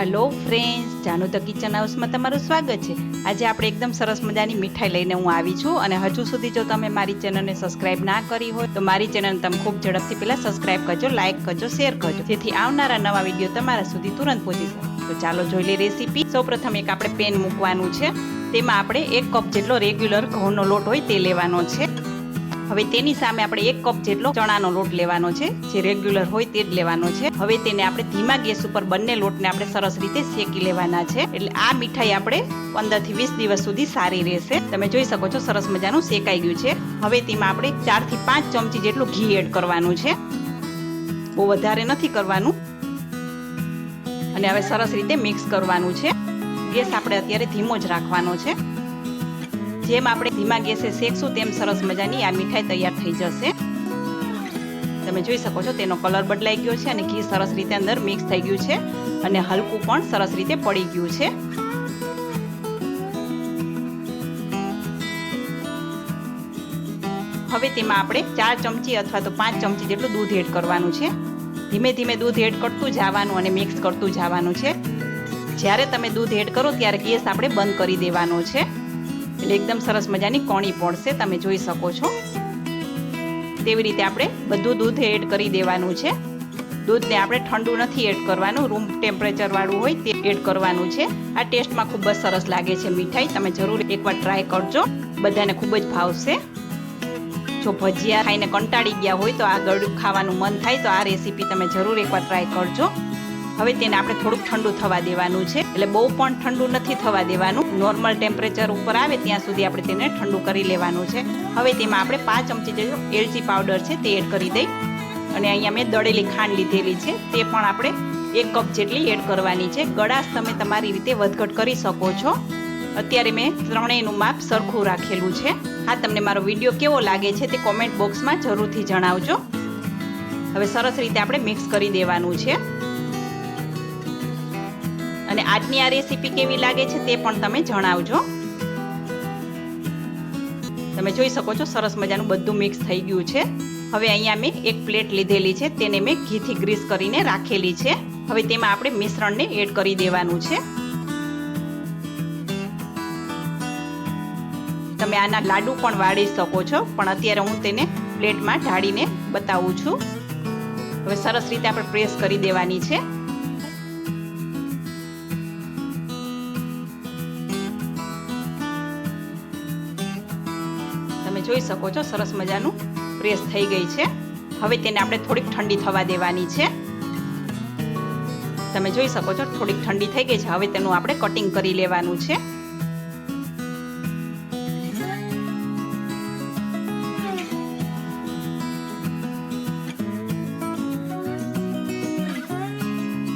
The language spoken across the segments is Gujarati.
Hello friends Janu the kitchen હાઉસમાં તમારું સ્વાગત છે. આજે આપણે એકદમ સરસ મજાની મીઠાઈ લઈને હું આવી છું અને હજુ સુધી જો તમે મારી ચેનલને સબસ્ક્રાઇબ ના કરી હોય, તો મારી ચેનલ તમે ખૂબ ઝડપથી પહેલા સબસ્ક્રાઇબ કરજો લાઇક કરજો શેર કરજો, જેથી આવનારા નવા વીડિયો તમારા સુધી તુરંત પહોંચી શકે. તો ચાલો જોઈ લઈએ રેસીપી સૌપ્રથમ એક આપણે પેન મૂકવાનું છે. તેમાં આપણે એક કપ જેટલો રેગ્યુલર ઘઉંનો લોટ હોય તે લેવાનો છે. હવે તેની સામે આપણે એક કપ જેટલો ચણાનો લોટ લેવાનો છે, જે રેગ્યુલર હોય તે જ લેવાનો છે. હવે તેને આપણે ધીમા ગેસ ઉપર બંને લોટને આપણે સરસ રીતે શેકી લેવાના છે. એટલે આ મીઠાઈ આપણે પંદરથી વીસ દિવસ સુધી સારી રહેશે. તમે જોઈ શકો છો સરસ મજાનું શેકાઈ ગયું છે. હવે તેમાં આપણે ચારથી પાંચ ચમચી જેટલું ઘી એડ કરવાનું છે. બહુ વધારે નથી કરવાનું. અને હવે સરસ રીતે મિક્સ કરવાનું છે. ગેસ આપણે અત્યારે ધીમો જ રાખવાનો છે. જેમ આપણે ધીમા ગેસે શેકશું તેમ સરસ મજાની આ મીઠાઈ તૈયાર થઈ જશે. તમે જોઈ શકો છો તેનો કલર બદલાઈ ગયો છે અને ઘી સરસ રીતે અંદર મિક્સ થઈ ગયું છે અને હલકું પણ સરસ રીતે પડી ગયું છે. હવે તેમાં આપણે ચાર ચમચી અથવા તો પાંચ ચમચી જેટલું દૂધ એડ કરવાનું છે. ધીમે ધીમે દૂધ એડ કરતું જવાનું અને મિક્સ કરતું જવાનું છે. જ્યારે તમે દૂધ એડ કરો ત્યારે ગેસ આપણે બંધ કરી દેવાનો છે. એટલે એકદમ સરસ મજાની કોણી પડશે, તમે જોઈ શકો છો. તેવી રીતે આપણે બધું દૂધ એડ કરી દેવાનું છે. દૂધને આપણે ઠંડુ નથી એડ કરવાનું રૂમ ટેમ્પરેચર વાળું હોય તે એડ કરવાનું છે. આ ટેસ્ટમાં ખૂબ જ સરસ લાગે છે મીઠાઈ, તમે જરૂર એકવાર ટ્રાય કરજો. બધાને ખૂબ જ ભાવશે. જો ભજીયા ખાઈને કંટાળી ગયા હોય તો આ ગળ્યું ખાવાનું મન થાય તો આ રેસીપી તમે જરૂર એકવાર ટ્રાય કરજો. હવે તેને આપણે થોડુંક ઠંડુ થવા દેવાનું છે. એટલે બહુ પણ ઠંડુ નથી થવા દેવાનું. નોર્મલ ટેમ્પરેચર ઉપર આવે ત્યાં સુધી આપણે તેને ઠંડુ કરી લેવાનું છે. હવે તેમાં આપણે પાંચ ચમચી જેટલો એલચી પાવડર છે તે એડ કરી દઈ. અને અહીંયા મેં દળેલી ખાંડ લીધેલી છે. તે પણ આપણે એક કપ જેટલી એડ કરવાની છે. ગળાશ તમે તમારી રીતે વધઘટ કરી શકો છો. અત્યારે મેં ત્રણેયનું માપ સરખું રાખેલું છે. હા, તમને મારો વીડિયો કેવો લાગે છે તે કોમેન્ટ બોક્સમાં જરૂરથી જણાવજો. હવે સરસ રીતે આપણે મિક્સ કરી દેવાનું છે. અને આજની આ રેસીપી કેવી લાગે છે તે પણ તમે જણાવજો. તમે જોઈ શકો છો, સરસ મજાનું બધું મિક્સ થઈ ગયું છે. હવે અહીંયા મેં એક પ્લેટ લીધેલી છે, તેને મેં ઘીથી ગ્રીસ કરીને રાખેલી છે. હવે તેમાં આપણે મિશ્રણને એડ કરી દેવાનું છે. તમે આના લાડુ પણ વાળી શકો છો, પણ અત્યારે હું તેને પ્લેટમાં ઢાળીને બતાવું છું. હવે સરસ રીતે આપણે પ્રેસ કરી દેવાની છે. જોઈ શકો છો, સરસ મજાનું પ્રેસ થઈ ગઈ છે. હવે તેને આપણે થોડીક ઠંડી થવા દેવાની છે. તમે જોઈ શકો છો, થોડીક ઠંડી થઈ ગઈ છે. હવે તેનું આપણે કટિંગ કરી લેવાનું છે.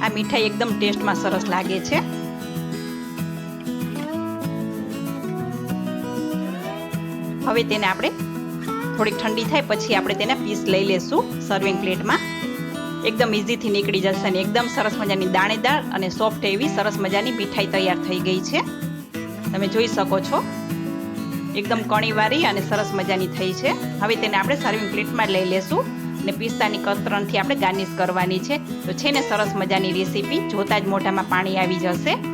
આ મીઠાઈ એકદમ ટેસ્ટમાં સરસ લાગે છે. હવે તેને આપણે થોડીક ઠંડી થાય પછી આપણે તેના પીસ લઈ લેશું સર્વિંગ પ્લેટમાં એકદમ ઇઝીથી નીકળી જશે અને એકદમ સરસ મજાની દાણેદાર અને સોફ્ટ એવી સરસ મજાની મીઠાઈ તૈયાર થઈ ગઈ છે. તમે જોઈ શકો છો. એકદમ કણીવાળી અને સરસ મજાની થઈ છે. હવે તેને આપણે સર્વિંગ પ્લેટમાં લઈ લેશું અને પિસ્તાની કતરણથી આપણે ગાર્નિશ કરવાની છે. તો છે ને સરસ મજાની રેસીપી જોતા જ મોઢામાં પાણી આવી જશે.